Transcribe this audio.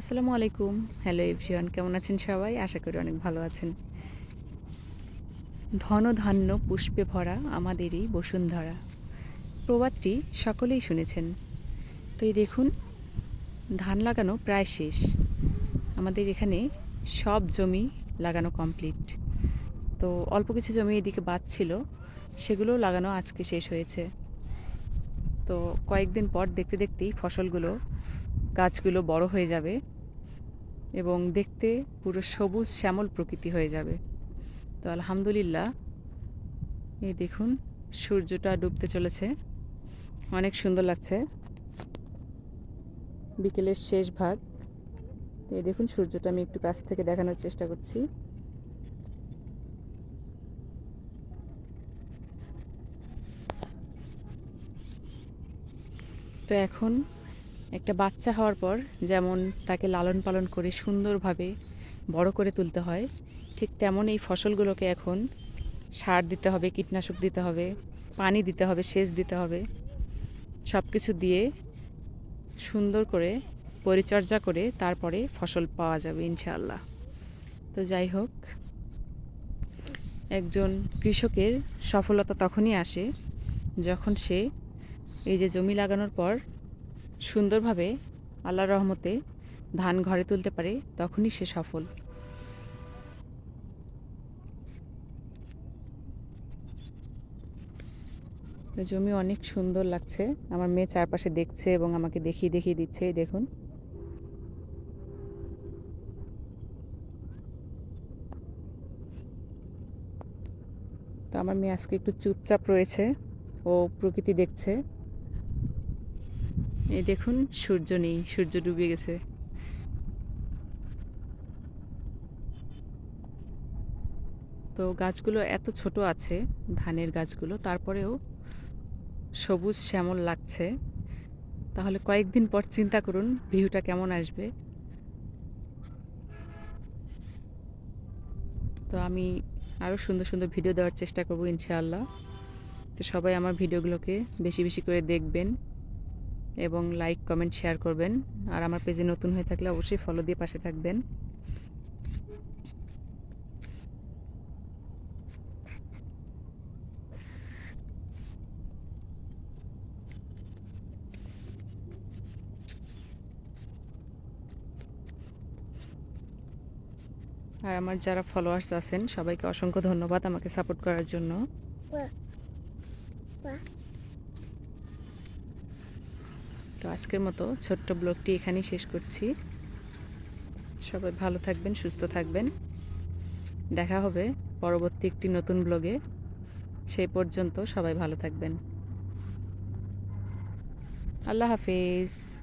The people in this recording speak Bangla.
আসসালামু আলাইকুম। হ্যালো এভরিওয়ান, কেমন আছেন সবাই? আশা করি অনেক ভালো আছেন। ধন ধান্য পুষ্পে ভরা আমাদেরই বসুন্ধরা। প্রবাদটি সকলেই শুনেছেন। তো এই দেখুন, ধান লাগানো প্রায় শেষ। আমাদের এখানে সব জমি লাগানো কমপ্লিট। তো অল্প কিছু জমি এদিকে বাদ ছিল, সেগুলো লাগানো আজকে শেষ হয়েছে। তো কয়েকদিন পর দেখতে দেখতেই ফসলগুলো গাছগুলো বড় হয়ে যাবে এবং দেখতে পুরো সবুজ শ্যামল প্রকৃতি হয়ে যাবে। তো আলহামদুলিল্লাহ, এই দেখুন সূর্যটা ডুবতে চলেছে। অনেক সুন্দর লাগছে। বিকেলের শেষ ভাগ। এই দেখুন সূর্যটা আমি একটু কাছ থেকে দেখানোর চেষ্টা করছি। তো এখন একটা বাচ্চা হওয়ার পর যেমন তাকে লালন পালন করে সুন্দরভাবে বড় করে তুলতে হয়, ঠিক তেমন এই ফসলগুলোকে এখন সার দিতে হবে, কীটনাশক দিতে হবে, পানি দিতে হবে, সেচ দিতে হবে সব কিছু দিয়ে সুন্দর করে পরিচর্যা করে তারপরে ফসল পাওয়া যাবে ইনশাআল্লাহ। তো যাই হোক, একজন কৃষকের সফলতা তখনই আসে যখন সে এই যে জমি লাগানোর পর সুন্দরভাবে আল্লাহর রহমতে ধান ঘরে তুলতে পারে, তখনই সে সফল। তো জমি অনেক সুন্দর লাগছে। আমার মেয়ে চারপাশে দেখছে এবং আমাকে দেখিয়ে দেখিয়ে দিচ্ছে দেখুন। তো আমার মেয়ে আজকে একটু চুপচাপ রয়েছে, ও প্রকৃতি দেখছে। এই দেখুন, সূর্য নেই, সূর্য ডুবে গেছে। তো গাছগুলো এত ছোট আছে, ধানের গাছগুলো, তারপরেও সবুজ শ্যামল লাগছে। তাহলে কয়েকদিন পর চিন্তা করুন, ভিউটা কেমন আসবে। তো আমি আরও সুন্দর সুন্দর ভিডিও দেওয়ার চেষ্টা করব ইনশাআল্লাহ। তো সবাই আমার ভিডিওগুলোকে বেশি বেশি করে দেখবেন। এবং লাইক কমেন্ট শেয়ার করবেন। আর আমার পেজে নতুন হয়ে থাকলে অবশ্যই ফলো দিয়ে পাশে থাকবেন। আর আমার যারা ফলোয়ার্স আছেন, সবাইকে অসংখ্য ধন্যবাদ আমাকে সাপোর্ট করার জন্য। তো আজকের মতো ছোট্ট ব্লগটি এখানেই শেষ করছি। সবাই ভালো থাকবেন, সুস্থ থাকবেন। দেখা হবে পরবর্তী একটি নতুন ব্লগে। সেই পর্যন্ত সবাই ভালো থাকবেন। আল্লাহ হাফেজ।